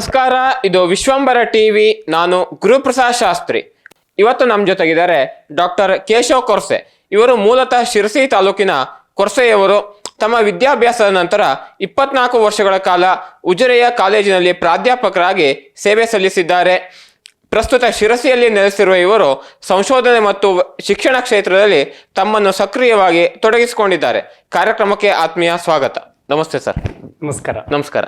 ನಮಸ್ಕಾರ ಇದು ವಿಶ್ವಂಬರ ಟಿವಿ ನಾನು ಗುರುಪ್ರಸಾದ್ ಶಾಸ್ತ್ರಿ. ಇವತ್ತು ನಮ್ಮ ಜೊತೆಗಿದ್ದಾರೆ ಡಾಕ್ಟರ್ ಕೇಶವ್ ಕೊರ್ಸೆ. ಇವರು ಮೂಲತಃ ಶಿರಸಿ ತಾಲೂಕಿನ ಕೊರ್ಸೆಯವರು. ತಮ್ಮ ವಿದ್ಯಾಭ್ಯಾಸದ ನಂತರ ಇಪ್ಪತ್ನಾಲ್ಕು ವರ್ಷಗಳ ಕಾಲ ಉಜಿರೆಯ ಕಾಲೇಜಿನಲ್ಲಿ ಪ್ರಾಧ್ಯಾಪಕರಾಗಿ ಸೇವೆ ಸಲ್ಲಿಸಿದ್ದಾರೆ. ಪ್ರಸ್ತುತ ಶಿರಸಿಯಲ್ಲಿ ನೆಲೆಸಿರುವ ಇವರು ಸಂಶೋಧನೆ ಮತ್ತು ಶಿಕ್ಷಣ ಕ್ಷೇತ್ರದಲ್ಲಿ ತಮ್ಮನ್ನು ಸಕ್ರಿಯವಾಗಿ ತೊಡಗಿಸಿಕೊಂಡಿದ್ದಾರೆ. ಕಾರ್ಯಕ್ರಮಕ್ಕೆ ಆತ್ಮೀಯ ಸ್ವಾಗತ. ನಮಸ್ತೆ ಸರ್. ನಮಸ್ಕಾರ. ನಮಸ್ಕಾರ.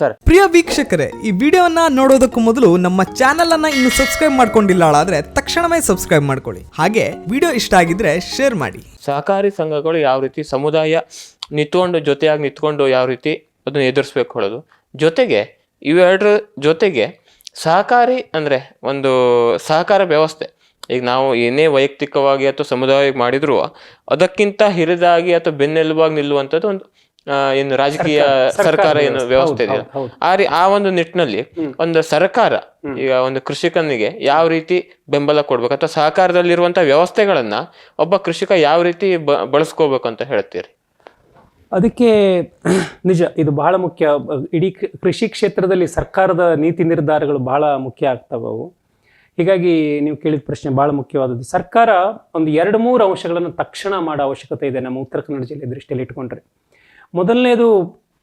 ಸರ್. ಪ್ರಿಯ ವೀಕ್ಷಕರೇ ಈ ವಿಡಿಯೋವನ್ನ ನೋಡೋದಕ್ಕೂ ಮೊದಲು ನಮ್ಮ ಚಾನೆಲ್ ಅನ್ನ ಇನ್ನು ಸಬ್ಸ್ಕ್ರೈಬ್ ಮಾಡ್ಕೊಂಡಿಲ್ಲ ಆದ್ರೆ ತಕ್ಷಣವೇ ಸಬ್ಸ್ಕ್ರೈಬ್ ಮಾಡ್ಕೊಳ್ಳಿ. ಹಾಗೆ ವಿಡಿಯೋ ಇಷ್ಟ ಆಗಿದ್ರೆ ಶೇರ್ ಮಾಡಿ. ಸಹಕಾರಿ ಸಂಘಗಳು ಯಾವ ರೀತಿ ಸಮುದಾಯ ನಿಂತ್ಕೊಂಡು ಜೊತೆಯಾಗಿ ನಿಂತ್ಕೊಂಡು ಯಾವ ರೀತಿ ಅದನ್ನು ಎದುರಿಸ್ಬೇಕು ಹೇಳೋದು. ಜೊತೆಗೆ ಇವೆರಡರ ಜೊತೆಗೆ ಸಹಕಾರಿ ಅಂದರೆ ಒಂದು ಸಹಕಾರ ವ್ಯವಸ್ಥೆ. ಈಗ ನಾವು ಏನೇ ವೈಯಕ್ತಿಕವಾಗಿ ಅಥವಾ ಸಮುದಾಯವಾಗಿ ಮಾಡಿದ್ರು ಅದಕ್ಕಿಂತ ಹಿರಿದಾಗಿ ಅಥವಾ ಬೆನ್ನೆಲುಬಾಗಿ ನಿಲ್ಲುವಂಥದ್ದು ಒಂದು ಏನು ರಾಜಕೀಯ ಸರ್ಕಾರ ಏನು ವ್ಯವಸ್ಥೆ. ಇದೆ ಆ ರೀ ಆ ಒಂದು ನಿಟ್ಟಿನಲ್ಲಿ ಒಂದು ಸರ್ಕಾರ ಈಗ ಒಂದು ಕೃಷಿಕನಿಗೆ ಯಾವ ರೀತಿ ಬೆಂಬಲ ಕೊಡ್ಬೇಕು ಅಥವಾ ಸಹಕಾರದಲ್ಲಿರುವಂತಹ ವ್ಯವಸ್ಥೆಗಳನ್ನ ಒಬ್ಬ ಕೃಷಿಕ ಯಾವ ರೀತಿ ಬ- ಬಳಸ್ಕೋಬೇಕು ಅಂತ ಹೇಳ್ತೀರಿ? ಅದಕ್ಕೆ ನಿಜ ಇದು ಬಹಳ ಮುಖ್ಯ. ಇಡೀ ಕೃಷಿ ಕ್ಷೇತ್ರದಲ್ಲಿ ಸರ್ಕಾರದ ನೀತಿ ನಿರ್ಧಾರಗಳು ಬಹಳ ಮುಖ್ಯ ಆಗ್ತವೆ ಅವು ಹೀಗಾಗಿ ನೀವು ಕೇಳಿದ ಪ್ರಶ್ನೆ ಬಹಳ ಮುಖ್ಯವಾದದ್ದು. ಸರ್ಕಾರ ಒಂದು ಎರಡು ಮೂರು ಅಂಶಗಳನ್ನು ತಕ್ಷಣ ಮಾಡೋ ಅವಶ್ಯಕತೆ ಇದೆ ನಮ್ಮ ಉತ್ತರ ಕನ್ನಡ ಜಿಲ್ಲೆ ದೃಷ್ಟಿಯಲ್ಲಿ ಇಟ್ಕೊಂಡ್ರೆ. ಮೊದಲನೇದು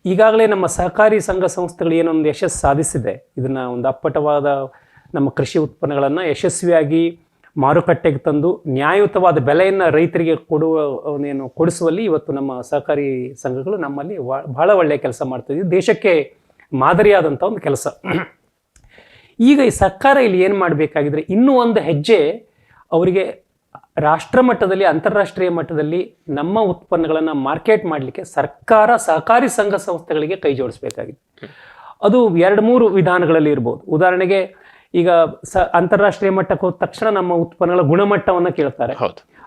ಈಗಾಗಲೇ ನಮ್ಮ ಸಹಕಾರಿ ಸಂಘ ಸಂಸ್ಥೆಗಳು ಏನೊಂದು ಯಶಸ್ಸು ಸಾಧಿಸಿದೆ. ಇದನ್ನು ಒಂದು ಅಪ್ಪಟವಾದ ನಮ್ಮ ಕೃಷಿ ಉತ್ಪನ್ನಗಳನ್ನು ಯಶಸ್ವಿಯಾಗಿ ಮಾರುಕಟ್ಟೆಗೆ ತಂದು ನ್ಯಾಯಯುತವಾದ ಬೆಲೆಯನ್ನು ರೈತರಿಗೆ ಕೊಡುವ ಏನು ಕೊಡಿಸುವಲ್ಲಿ ಇವತ್ತು ನಮ್ಮ ಸಹಕಾರಿ ಸಂಘಗಳು ನಮ್ಮಲ್ಲಿ ಬಹಳ ಒಳ್ಳೆಯ ಕೆಲಸ ಮಾಡ್ತಿದೆ. ಇದು ದೇಶಕ್ಕೆ ಮಾದರಿಯಾದಂಥ ಒಂದು ಕೆಲಸ. ಈಗ ಈ ಸರ್ಕಾರ ಇಲ್ಲಿ ಏನು ಮಾಡಬೇಕಾಗಿದ್ರೆ ಇನ್ನೂ ಒಂದು ಹೆಜ್ಜೆ ಅವರಿಗೆ ರಾಷ್ಟ್ರ ಮಟ್ಟದಲ್ಲಿ ಅಂತಾರಾಷ್ಟ್ರೀಯ ಮಟ್ಟದಲ್ಲಿ ನಮ್ಮ ಉತ್ಪನ್ನಗಳನ್ನು ಮಾರ್ಕೆಟ್ ಮಾಡಲಿಕ್ಕೆ ಸರ್ಕಾರ ಸಹಕಾರಿ ಸಂಘ ಸಂಸ್ಥೆಗಳಿಗೆ ಕೈ ಜೋಡಿಸಬೇಕಾಗಿದೆ. ಅದು ಎರಡು ಮೂರು ವಿಧಾನಗಳಲ್ಲಿ ಇರ್ಬೋದು. ಉದಾಹರಣೆಗೆ ಈಗ ಸ ಅಂತಾರಾಷ್ಟ್ರೀಯ ಮಟ್ಟಕ್ಕೆ ಹೋದ ತಕ್ಷಣ ನಮ್ಮ ಉತ್ಪನ್ನಗಳ ಗುಣಮಟ್ಟವನ್ನು ಕೇಳ್ತಾರೆ.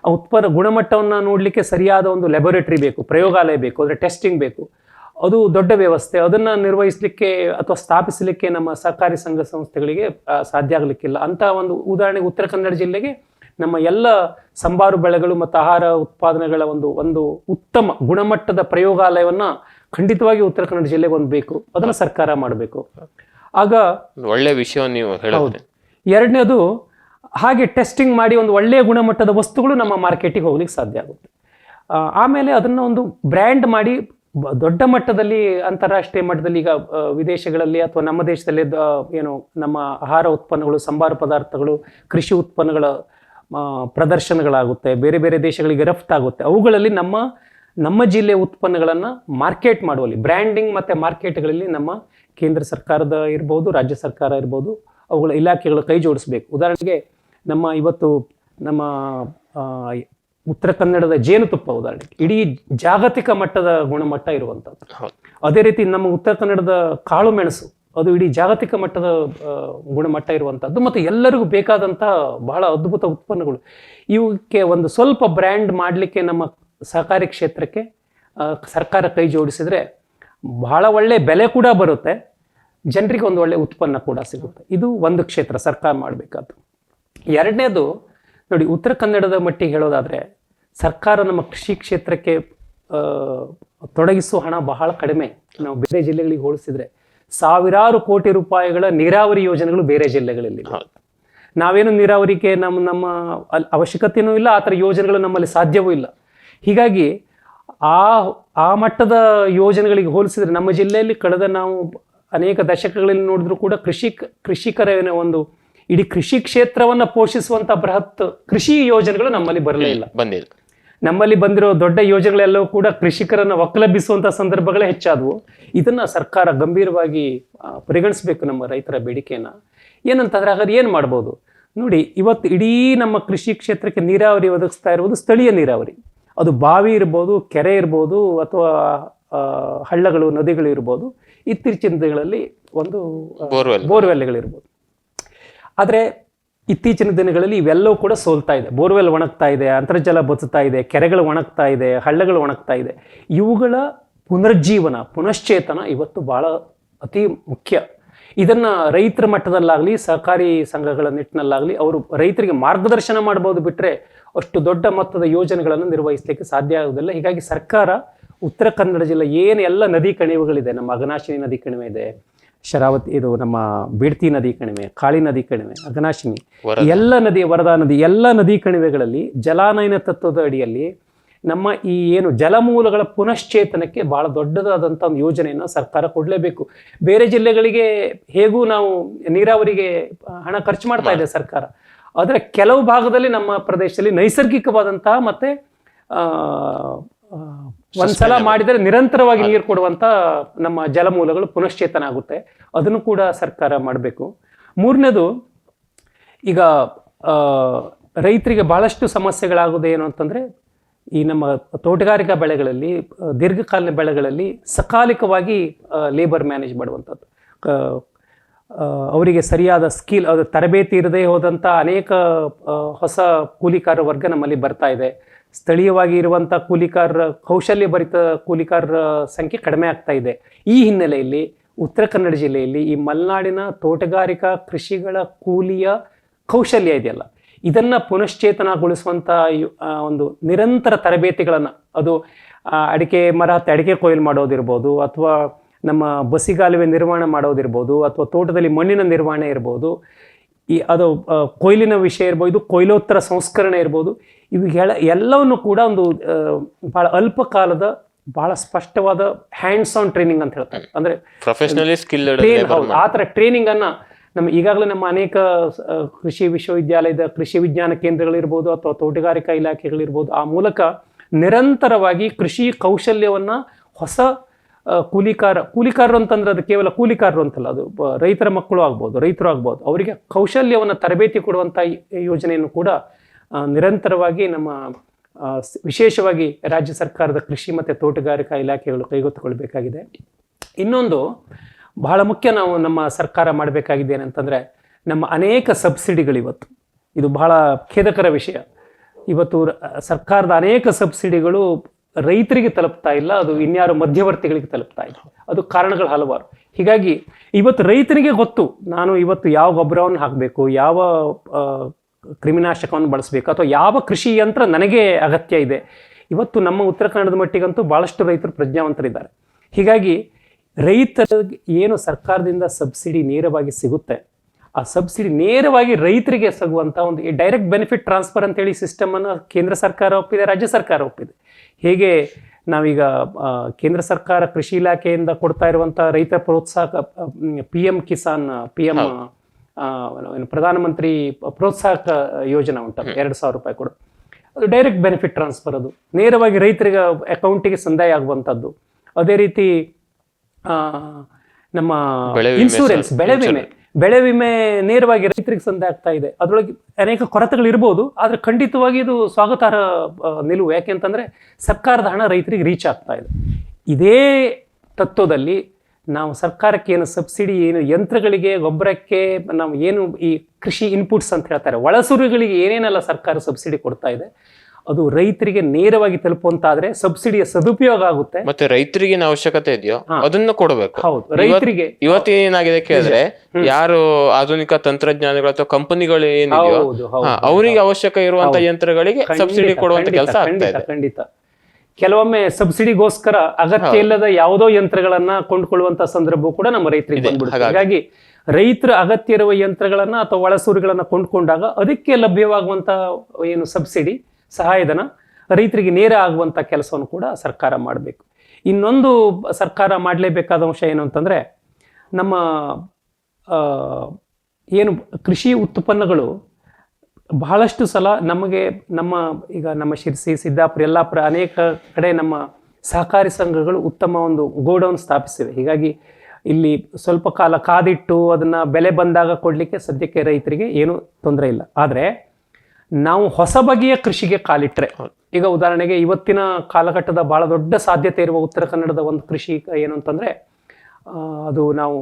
ಆ ಉತ್ಪನ್ನ ಗುಣಮಟ್ಟವನ್ನು ನೋಡಲಿಕ್ಕೆ ಸರಿಯಾದ ಒಂದು ಲ್ಯಾಬೊರೇಟರಿ ಬೇಕು ಪ್ರಯೋಗಾಲಯ ಬೇಕು ಅಂದರೆ ಟೆಸ್ಟಿಂಗ್ ಬೇಕು. ಅದು ದೊಡ್ಡ ವ್ಯವಸ್ಥೆ. ಅದನ್ನು ನಿರ್ವಹಿಸಲಿಕ್ಕೆ ಅಥವಾ ಸ್ಥಾಪಿಸಲಿಕ್ಕೆ ನಮ್ಮ ಸಹಕಾರಿ ಸಂಘ ಸಂಸ್ಥೆಗಳಿಗೆ ಸಾಧ್ಯ ಆಗಲಿಕ್ಕಿಲ್ಲ. ಅಂತ ಒಂದು ಉದಾಹರಣೆಗೆ ಉತ್ತರ ಕನ್ನಡ ಜಿಲ್ಲೆಗೆ ನಮ್ಮ ಎಲ್ಲ ಸಂಬಾರು ಬೆಳೆಗಳು ಮತ್ತು ಆಹಾರ ಉತ್ಪಾದನೆಗಳ ಒಂದು ಒಂದು ಉತ್ತಮ ಗುಣಮಟ್ಟದ ಪ್ರಯೋಗಾಲಯವನ್ನ ಖಂಡಿತವಾಗಿ ಉತ್ತರ ಕನ್ನಡ ಜಿಲ್ಲೆಗೆ ಒಂದು ಬೇಕು ಅದನ್ನು ಸರ್ಕಾರ ಮಾಡಬೇಕು. ಆಗ ಒಳ್ಳೆ ವಿಷಯ ನೀವು ಹೇಳಿದ್ರಿ ಎರಡನೇದು ಹಾಗೆ ಟೆಸ್ಟಿಂಗ್ ಮಾಡಿ ಒಂದು ಒಳ್ಳೆಯ ಗುಣಮಟ್ಟದ ವಸ್ತುಗಳು ನಮ್ಮ ಮಾರ್ಕೆಟಿಗೆ ಹೋಗ್ಲಿಕ್ಕೆ ಸಾಧ್ಯ ಆಗುತ್ತೆ. ಆಮೇಲೆ ಅದನ್ನು ಒಂದು ಬ್ರ್ಯಾಂಡ್ ಮಾಡಿ ದೊಡ್ಡ ಮಟ್ಟದಲ್ಲಿ ಅಂತಾರಾಷ್ಟ್ರೀಯ ಮಟ್ಟದಲ್ಲಿ ಈಗ ವಿದೇಶಗಳಲ್ಲಿ ಅಥವಾ ನಮ್ಮ ದೇಶದಲ್ಲಿ ಏನು ನಮ್ಮ ಆಹಾರ ಉತ್ಪನ್ನಗಳು ಸಂಬಾರ ಪದಾರ್ಥಗಳು ಕೃಷಿ ಉತ್ಪನ್ನಗಳ ಪ್ರದರ್ಶನಗಳಾಗುತ್ತೆ ಬೇರೆ ಬೇರೆ ದೇಶಗಳಿಗೆ ರಫ್ತಾಗುತ್ತೆ. ಅವುಗಳಲ್ಲಿ ನಮ್ಮ ನಮ್ಮ ಜಿಲ್ಲೆಯ ಉತ್ಪನ್ನಗಳನ್ನು ಮಾರ್ಕೆಟ್ ಮಾಡುವಲ್ಲಿ ಬ್ರ್ಯಾಂಡಿಂಗ್ ಮತ್ತು ಮಾರ್ಕೆಟ್ಗಳಲ್ಲಿ ನಮ್ಮ ಕೇಂದ್ರ ಸರ್ಕಾರದ ಇರ್ಬೋದು ರಾಜ್ಯ ಸರ್ಕಾರ ಇರ್ಬೋದು ಅವುಗಳ ಇಲಾಖೆಗಳು ಕೈ ಜೋಡಿಸ್ಬೇಕು. ಉದಾಹರಣೆಗೆ ನಮ್ಮ ಇವತ್ತು ನಮ್ಮ ಉತ್ತರ ಕನ್ನಡದ ಜೇನುತುಪ್ಪ ಉದಾಹರಣೆಗೆ ಇಡೀ ಜಾಗತಿಕ ಮಟ್ಟದ ಗುಣಮಟ್ಟ ಇರುವಂಥದ್ದು. ಅದೇ ರೀತಿ ನಮ್ಮ ಉತ್ತರ ಕನ್ನಡದ ಕಾಳು ಮೆಣಸು ಅದು ಇಡೀ ಜಾಗತಿಕ ಮಟ್ಟದ ಗುಣಮಟ್ಟ ಇರುವಂಥದ್ದು ಮತ್ತು ಎಲ್ಲರಿಗೂ ಬೇಕಾದಂತಹ ಬಹಳ ಅದ್ಭುತ ಉತ್ಪನ್ನಗಳು. ಇವಕ್ಕೆ ಒಂದು ಸ್ವಲ್ಪ ಬ್ರ್ಯಾಂಡ್ ಮಾಡಲಿಕ್ಕೆ ನಮ್ಮ ಸಹಕಾರಿ ಕ್ಷೇತ್ರಕ್ಕೆ ಸರ್ಕಾರ ಕೈ ಜೋಡಿಸಿದ್ರೆ ಬಹಳ ಒಳ್ಳೆ ಬೆಲೆ ಕೂಡ ಬರುತ್ತೆ. ಜನರಿಗೆ ಒಂದು ಒಳ್ಳೆ ಉತ್ಪನ್ನ ಕೂಡ ಸಿಗುತ್ತೆ. ಇದು ಒಂದು ಕ್ಷೇತ್ರ ಸರ್ಕಾರ ಮಾಡಬೇಕಾದ್ದು. ಎರಡನೇದು, ನೋಡಿ, ಉತ್ತರ ಕನ್ನಡದ ಮಟ್ಟಿಗೆ ಹೇಳೋದಾದ್ರೆ ಸರ್ಕಾರ ನಮ್ಮ ಕೃಷಿ ಕ್ಷೇತ್ರಕ್ಕೆ ತೊಡಗಿಸುವ ಹಣ ಬಹಳ ಕಡಿಮೆ. ನಾವು ಬೇರೆ ಜಿಲ್ಲೆಗಳಿಗೆ ಹೋಲಿಸಿದ್ರೆ ಸಾವಿರಾರು ಕೋಟಿ ರೂಪಾಯಿಗಳ ನೀರಾವರಿ ಯೋಜನೆಗಳು ಬೇರೆ ಜಿಲ್ಲೆಗಳಲ್ಲಿ. ನಾವೇನು ನೀರಾವರಿಗೆ ನಮ್ಮ ನಮ್ಮ ಅವಶ್ಯಕತೆಯೂ ಇಲ್ಲ ಆ ಥರ ಯೋಜನೆಗಳು ನಮ್ಮಲ್ಲಿ ಸಾಧ್ಯವೂ ಇಲ್ಲ. ಹೀಗಾಗಿ ಆ ಆ ಮಟ್ಟದ ಯೋಜನೆಗಳಿಗೆ ಹೋಲಿಸಿದರೆ ನಮ್ಮ ಜಿಲ್ಲೆಯಲ್ಲಿ ಕಳೆದ ನಾವು ಅನೇಕ ದಶಕಗಳಲ್ಲಿ ನೋಡಿದ್ರು ಕೂಡ ಕೃಷಿ ಕೃಷಿಕರ ಏನೋ ಒಂದು ಇಡೀ ಕೃಷಿ ಕ್ಷೇತ್ರವನ್ನು ಪೋಷಿಸುವಂಥ ಬೃಹತ್ ಕೃಷಿ ಯೋಜನೆಗಳು ನಮ್ಮಲ್ಲಿ ಬರಲೇ ಇಲ್ಲ ಬಂದಿಲ್ಲ. ನಮ್ಮಲ್ಲಿ ಬಂದಿರೋ ದೊಡ್ಡ ಯೋಜನೆಗಳೆಲ್ಲವೂ ಕೂಡ ಕೃಷಿಕರನ್ನ ಒಕ್ಕಲಬ್ಬಿಸುವಂಥ ಸಂದರ್ಭಗಳೇ ಹೆಚ್ಚಾದವು. ಇದನ್ನ ಸರ್ಕಾರ ಗಂಭೀರವಾಗಿ ಪರಿಗಣಿಸಬೇಕು ನಮ್ಮ ರೈತರ ಬೇಡಿಕೆಯನ್ನ. ಏನಂತಂದ್ರೆ ಹಾಗಾದ್ರೆ ಏನು ಮಾಡ್ಬೋದು? ನೋಡಿ ಇವತ್ತು ಇಡೀ ನಮ್ಮ ಕೃಷಿ ಕ್ಷೇತ್ರಕ್ಕೆ ನೀರಾವರಿ ಒದಗಿಸ್ತಾ ಇರುವುದು ಸ್ಥಳೀಯ ನೀರಾವರಿ. ಅದು ಬಾವಿ ಇರ್ಬೋದು ಕೆರೆ ಇರ್ಬೋದು ಅಥವಾ ಆ, ಹಳ್ಳಗಳು ನದಿಗಳು ಇರ್ಬೋದು ಇತ್ತೀಚಿನ ದಿನಗಳಲ್ಲಿ ಒಂದು ಬೋರ್ವೆಲ್ಗಳಿರ್ಬೋದು ಆದರೆ ಇತ್ತೀಚಿನ ದಿನಗಳಲ್ಲಿ ಇವೆಲ್ಲವೂ ಕೂಡ ಸೋಲ್ತಾ ಇದೆ. ಬೋರ್ವೆಲ್ ಒಣಗ್ತಾ ಇದೆ, ಅಂತರ್ಜಲ ಬಚ್ಚುತ್ತಾ ಇದೆ, ಕೆರೆಗಳು ಒಣಗ್ತಾ ಇದೆ, ಹಳ್ಳಗಳು ಒಣಗ್ತಾ ಇದೆ. ಇವುಗಳ ಪುನರ್ಜೀವನ, ಪುನಶ್ಚೇತನ ಇವತ್ತು ಬಹಳ ಅತಿ ಮುಖ್ಯ. ಇದನ್ನ ರೈತರ ಮಟ್ಟದಲ್ಲಾಗಲಿ, ಸಹಕಾರಿ ಸಂಘಗಳ ನಿಟ್ಟಿನಲ್ಲಾಗಲಿ ಅವರು ರೈತರಿಗೆ ಮಾರ್ಗದರ್ಶನ ಮಾಡ್ಬೋದು ಬಿಟ್ಟರೆ ಅಷ್ಟು ದೊಡ್ಡ ಮೊತ್ತದ ಯೋಜನೆಗಳನ್ನು ನಿರ್ವಹಿಸಲಿಕ್ಕೆ ಸಾಧ್ಯ ಆಗೋದಿಲ್ಲ ಹೀಗಾಗಿ ಸರ್ಕಾರ ಉತ್ತರ ಕನ್ನಡ ಜಿಲ್ಲೆ ಏನು ಎಲ್ಲ ನದಿ ಕಣಿವೆಗಳಿದೆ, ನಮ್ಮ ಅಘನಾಶಿನಿ ನದಿ ಕಣಿವೆ ಇದೆ ಶರಾವತಿ ಇದು ನಮ್ಮ ಬಿಡ್ತಿ ನದಿ ಕಣಿವೆ ಕಾಳಿ ನದಿ ಕಣಿವೆ ಅಗನಾಶಿನಿ. ಎಲ್ಲ ನದಿ ವರದಾ ನದಿ ಎಲ್ಲ ನದಿ ಕಣಿವೆಗಳಲ್ಲಿ ಜಲಾನಯನ ತತ್ವದ ಅಡಿಯಲ್ಲಿ ನಮ್ಮ ಈ ಏನು ಜಲಮೂಲಗಳ ಪುನಶ್ಚೇತನಕ್ಕೆ ಬಹಳ ದೊಡ್ಡದಾದಂಥ ಒಂದು ಯೋಜನೆಯನ್ನು ಸರ್ಕಾರ ಕೊಡಲೇಬೇಕು ಬೇರೆ ಜಿಲ್ಲೆಗಳಿಗೆ ಹೇಗೂ ನಾವು ನೀರಾವರಿಗೆ ಹಣ ಖರ್ಚು ಮಾಡ್ತಾ ಇದೆ ಸರ್ಕಾರ ಆದರೆ ಕೆಲವು ಭಾಗದಲ್ಲಿ ನಮ್ಮ ಪ್ರದೇಶದಲ್ಲಿ ನೈಸರ್ಗಿಕವಾದಂತಹ ಮತ್ತೆ ಒಂದ್ಸಲ ಮಾಡಿದರೆ ನಿರಂತರವಾಗಿ ನೀರು ಕೊಡುವಂತ ನಮ್ಮ ಜಲಮೂಲಗಳು ಪುನಶ್ಚೇತನ ಆಗುತ್ತೆ. ಅದನ್ನು ಕೂಡ ಸರ್ಕಾರ ಮಾಡಬೇಕು. ಮೂರನೇದು, ಈಗ ರೈತರಿಗೆ ಬಹಳಷ್ಟು ಏನು ಅಂತಂದ್ರೆ, ಈ ನಮ್ಮ ತೋಟಗಾರಿಕಾ ಬೆಳೆಗಳಲ್ಲಿ, ದೀರ್ಘಕಾಲಿನ ಬೆಳೆಗಳಲ್ಲಿ ಸಕಾಲಿಕವಾಗಿ ಲೇಬರ್ ಮ್ಯಾನೇಜ್ ಮಾಡುವಂಥದ್ದು. ಅವರಿಗೆ ಸರಿಯಾದ ಸ್ಕಿಲ್, ಅದು ತರಬೇತಿ ಇರದೇ ಹೋದಂಥ ಅನೇಕ ಹೊಸ ಕೂಲಿಕಾರ ವರ್ಗ ನಮ್ಮಲ್ಲಿ ಬರ್ತಾ ಇದೆ. ಸ್ಥಳೀಯವಾಗಿ ಇರುವಂಥ ಕೂಲಿಕಾರರ ಕೌಶಲ್ಯ ಭರಿತ ಕೂಲಿಕಾರರ ಸಂಖ್ಯೆ ಕಡಿಮೆ ಆಗ್ತಾ ಇದೆ. ಈ ಹಿನ್ನೆಲೆಯಲ್ಲಿ ಉತ್ತರ ಕನ್ನಡ ಜಿಲ್ಲೆಯಲ್ಲಿ ಈ ಮಲೆನಾಡಿನ ತೋಟಗಾರಿಕಾ ಕೃಷಿಗಳ ಕೂಲಿಯ ಕೌಶಲ್ಯ ಇದೆಯಲ್ಲ, ಇದನ್ನು ಪುನಶ್ಚೇತನಗೊಳಿಸುವಂಥ ಒಂದು ನಿರಂತರ ತರಬೇತಿಗಳನ್ನು, ಅದು ಅಡಿಕೆ ಮರ ಹತ್ತಿ ಅಡಿಕೆ ಕೊಯ್ಲು ಮಾಡೋದಿರ್ಬೋದು, ಅಥವಾ ನಮ್ಮ ಬಸಿಗಾಲುವೆ ನಿರ್ವಹಣೆ ಮಾಡೋದಿರ್ಬೋದು, ಅಥವಾ ತೋಟದಲ್ಲಿ ಮಣ್ಣಿನ ನಿರ್ವಹಣೆ ಇರ್ಬೋದು ಈ ಅದು ಕೊಯ್ಲಿನ ವಿಷಯ ಇರ್ಬೋದು ಕೊಯ್ಲೋತ್ತರ ಸಂಸ್ಕರಣೆ ಇರ್ಬೋದು ಇವುಗಳ ಎಲ್ಲವನ್ನು ಕೂಡ ಒಂದು ಭಾಳ ಬಹಳ ಅಲ್ಪ ಕಾಲದ ಬಹಳ ಸ್ಪಷ್ಟವಾದ ಹ್ಯಾಂಡ್ಸ್ ಆನ್ ಟ್ರೈನಿಂಗ್ ಅಂತ ಹೇಳ್ತಾರೆ. ಅಂದ್ರೆ ಪ್ರೊಫೆಷನಲಿ ಸ್ಕಿಲ್ ಆ ಥರ ಟ್ರೈನಿಂಗ್ ಅನ್ನ ನಮ್ಮ ಈಗಾಗಲೇ ನಮ್ಮ ಅನೇಕ ಕೃಷಿ ವಿಶ್ವವಿದ್ಯಾಲಯದ ಕೃಷಿ ವಿಜ್ಞಾನ ಕೇಂದ್ರಗಳಿರ್ಬೋದು ಅಥವಾ ತೋಟಗಾರಿಕಾ ಇಲಾಖೆಗಳಿರ್ಬೋದು ಆ ಮೂಲಕ ನಿರಂತರವಾಗಿ ಕೃಷಿ ಕೌಶಲ್ಯವನ್ನ ಹೊಸ ಕೂಲಿಕಾರ, ಕೂಲಿಕಾರರು ಅಂತಂದ್ರೆ ಅದು ಕೇವಲ ಕೂಲಿಕಾರರು ಅಂತಲ್ಲ, ಅದು ರೈತರ ಮಕ್ಕಳು ಆಗ್ಬೋದು, ರೈತರು ಆಗ್ಬೋದು, ಅವರಿಗೆ ಕೌಶಲ್ಯವನ್ನು ತರಬೇತಿ ಕೊಡುವಂಥ ಯೋಜನೆಯನ್ನು ಕೂಡ ನಿರಂತರವಾಗಿ ನಮ್ಮ ವಿಶೇಷವಾಗಿ ರಾಜ್ಯ ಸರ್ಕಾರದ ಕೃಷಿ ಮತ್ತು ತೋಟಗಾರಿಕಾ ಇಲಾಖೆಗಳು ಕೈಗೆತ್ತಿಕೊಳ್ಬೇಕಾಗಿದೆ ಇನ್ನೊಂದು, ಬಹಳ ಮುಖ್ಯ ನಾವು ನಮ್ಮ ಸರ್ಕಾರ ಮಾಡಬೇಕಾಗಿದೆ ಏನಂತಂದ್ರೆ, ನಮ್ಮ ಅನೇಕ ಸಬ್ಸಿಡಿಗಳು ಇವತ್ತು ಇದು ಬಹಳ ಖೇದಕರ ವಿಷಯ. ಇವತ್ತು ಸರ್ಕಾರದ ಅನೇಕ ಸಬ್ಸಿಡಿಗಳು ರೈತರಿಗೆ ತಲುಪ್ತಾ ಇಲ್ಲ, ಅದು ಇನ್ಯಾರು ಮಧ್ಯವರ್ತಿಗಳಿಗೆ ತಲುಪ್ತಾ ಇಲ್ಲ. ಅದು ಕಾರಣಗಳು ಹಲವಾರು. ಹೀಗಾಗಿ ಇವತ್ತು ರೈತನಿಗೆ ಗೊತ್ತು, ನಾನು ಇವತ್ತು ಯಾವ ಗೊಬ್ಬರವನ್ನು ಹಾಕಬೇಕು, ಯಾವ ಕ್ರಿಮಿನಾಶಕವನ್ನು ಬಳಸಬೇಕು, ಅಥವಾ ಯಾವ ಕೃಷಿ ಯಂತ್ರ ನನಗೆ ಅಗತ್ಯ ಇದೆ. ಇವತ್ತು ನಮ್ಮ ಉತ್ತರ ಕನ್ನಡದ ಮಟ್ಟಿಗಂತೂ ಭಾಳಷ್ಟು ರೈತರು ಪ್ರಜ್ಞಾವಂತರಿದ್ದಾರೆ. ಹೀಗಾಗಿ ರೈತರಿಗೆ ಏನು ಸರ್ಕಾರದಿಂದ ಸಬ್ಸಿಡಿ ನೇರವಾಗಿ ಸಿಗುತ್ತೆ, ಆ ಸಬ್ಸಿಡಿ ನೇರವಾಗಿ ರೈತರಿಗೆ ಸಿಗುವಂಥ ಒಂದು ಡೈರೆಕ್ಟ್ ಬೆನಿಫಿಟ್ ಟ್ರಾನ್ಸ್ಫರ್ ಅಂತೇಳಿ ಸಿಸ್ಟಮನ್ನು ಕೇಂದ್ರ ಸರ್ಕಾರ ಒಪ್ಪಿದೆ, ರಾಜ್ಯ ಸರ್ಕಾರ ಒಪ್ಪಿದೆ. ಹೇಗೆ ನಾವೀಗ ಕೇಂದ್ರ ಸರ್ಕಾರ ಕೃಷಿ ಇಲಾಖೆಯಿಂದ ಕೊಡ್ತಾ ಇರುವಂಥ ರೈತ ಪ್ರೋತ್ಸಾಹಕ P M Kisan P M ಪ್ರಧಾನಮಂತ್ರಿ ಪ್ರೋತ್ಸಾಹಕ ಯೋಜನೆ ಉಂಟು ಎರಡು ಸಾವಿರ ರೂಪಾಯಿ ಕೊಡು. ಅದು ಡೈರೆಕ್ಟ್ ಬೆನಿಫಿಟ್ ಟ್ರಾನ್ಸ್ಫರ್ ಅದು. ನೇರವಾಗಿ ರೈತರಿಗೆ ಅಕೌಂಟಿಗೆ ಸಂದಾಯ ಆಗುವಂಥದ್ದು ಅದೇ ರೀತಿ ನಮ್ಮ ಇನ್ಸೂರೆನ್ಸ್ ಬೆಳೆ ವಿಮೆ. ಬೆಳೆ ವಿಮೆ ನೇರವಾಗಿ ರೈತರಿಗೆ ಸಂದೆ ಆಗ್ತಾ ಇದೆ. ಅದರೊಳಗೆ ಅನೇಕ ಕೊರತೆಗಳು ಇರ್ಬೋದು, ಆದರೆ ಖಂಡಿತವಾಗಿ ಇದು ಸ್ವಾಗತಾರ್ಹ ನಿಲುವು. ಯಾಕೆ ಅಂತಂದರೆ ಸರ್ಕಾರದ ಹಣ ರೈತರಿಗೆ ರೀಚ್ ಆಗ್ತಾ ಇದೆ. ಇದೇ ತತ್ವದಲ್ಲಿ ನಾವು ಸರ್ಕಾರಕ್ಕೆ ಏನು ಸಬ್ಸಿಡಿ, ಏನು ಯಂತ್ರಗಳಿಗೆ, ಗೊಬ್ಬರಕ್ಕೆ, ನಾವು ಏನು ಈ ಕೃಷಿ ಇನ್ಪುಟ್ಸ್ ಅಂತ ಹೇಳ್ತಾರೆ, ಒಳಸುರುಗಳಿಗೆ ಏನೇನೆಲ್ಲ ಸರ್ಕಾರ ಸಬ್ಸಿಡಿ ಕೊಡ್ತಾ ಇದೆ ಅದು ರೈತರಿಗೆ ನೇರವಾಗಿ ತಲುಪುವಂತಾದ್ರೆ ಸಬ್ಸಿಡಿಯ ಸದುಪಯೋಗ ಆಗುತ್ತೆ. ಮತ್ತೆ ರೈತರಿಗೆ ಏನ್ ಅವಶ್ಯಕತೆ ಇದೆಯೋ ಅದನ್ನ ಕೊಡಬೇಕು. ಹೌದು. ರೈತರಿಗೆ ಇವತ್ತೇನಾಗಿದೆ ಕೇಳಿದ್ರೆ ಯಾರು ಆಧುನಿಕ ತಂತ್ರಜ್ಞಾನಗಳು ಅಥವಾ ಕಂಪನಿಗಳು ಏನಿದೆಯೋ ಅವರಿಗೆ ಅವಶ್ಯಕ ಇರುವಂತ ಯಂತ್ರಗಳಿಗೆ ಸಬ್ಸಿಡಿ ಕೊಡುವಂತ ಕೆಲಸ ಖಂಡಿತ ಖಂಡಿತ. ಕೆಲವೊಮ್ಮೆ ಸಬ್ಸಿಡಿಗೋಸ್ಕರ ಅಗತ್ಯ ಇಲ್ಲದ ಯಾವುದೋ ಯಂತ್ರಗಳನ್ನ ಕೊಂಡುಕೊಳ್ಳುವಂತ ಸಂದರ್ಭ ಕೂಡ ನಮ್ಮ ರೈತರಿಗೆ ಬಂದ್ಬಿಡುತ್ತೆ. ಹಾಗಾಗಿ ರೈತರ ಅಗತ್ಯ ಇರುವ ಯಂತ್ರಗಳನ್ನ ಅಥವಾ ಒಳಸೂರುಗಳನ್ನ ಕೊಂಡ್ಕೊಂಡಾಗ ಅದಕ್ಕೆ ಲಭ್ಯವಾಗುವಂತ ಏನು ಸಬ್ಸಿಡಿ ಸಹಾಯಧನ, ರೈತರಿಗೆ ನೇರ ಆಗುವಂಥ ಕೆಲಸವನ್ನು ಕೂಡ ಸರ್ಕಾರ ಮಾಡಬೇಕು. ಇನ್ನೊಂದು ಸರ್ಕಾರ ಮಾಡಲೇಬೇಕಾದ ಅಂಶ ಏನು ಅಂತಂದರೆ, ನಮ್ಮ ಏನು ಕೃಷಿ ಉತ್ಪನ್ನಗಳು ಬಹಳಷ್ಟು ಸಲ ನಮಗೆ ನಮ್ಮ, ಈಗ ನಮ್ಮ ಶಿರ್ಸಿ ಸಿದ್ದಾಪುರ, ಯಲ್ಲಾಪುರ ಅನೇಕ ಕಡೆ ನಮ್ಮ ಸಹಕಾರಿ ಸಂಘಗಳು ಉತ್ತಮ ಒಂದು ಗೋಡೌನ್ ಸ್ಥಾಪಿಸಿವೆ. ಹೀಗಾಗಿ ಇಲ್ಲಿ ಸ್ವಲ್ಪ ಕಾಲ ಕಾದಿಟ್ಟು ಅದನ್ನು ಬೆಲೆ ಬಂದಾಗ ಕೊಡಲಿಕ್ಕೆ ಸದ್ಯಕ್ಕೆ ರೈತರಿಗೆ ಏನೂ ತೊಂದರೆ ಇಲ್ಲ. ಆದರೆ ನಾವು ಹೊಸ ಬಗೆಯ ಕೃಷಿಗೆ ಕಾಲಿಟ್ರೆ. ಈಗ ಉದಾಹರಣೆಗೆ ಇವತ್ತಿನ ಕಾಲಘಟ್ಟದ ಬಹಳ ದೊಡ್ಡ ಸಾಧ್ಯತೆ ಇರುವ ಉತ್ತರ ಕನ್ನಡದ ಒಂದು ಕೃಷಿ ಏನು ಅಂತಂದ್ರೆ ಅದು ನಾವು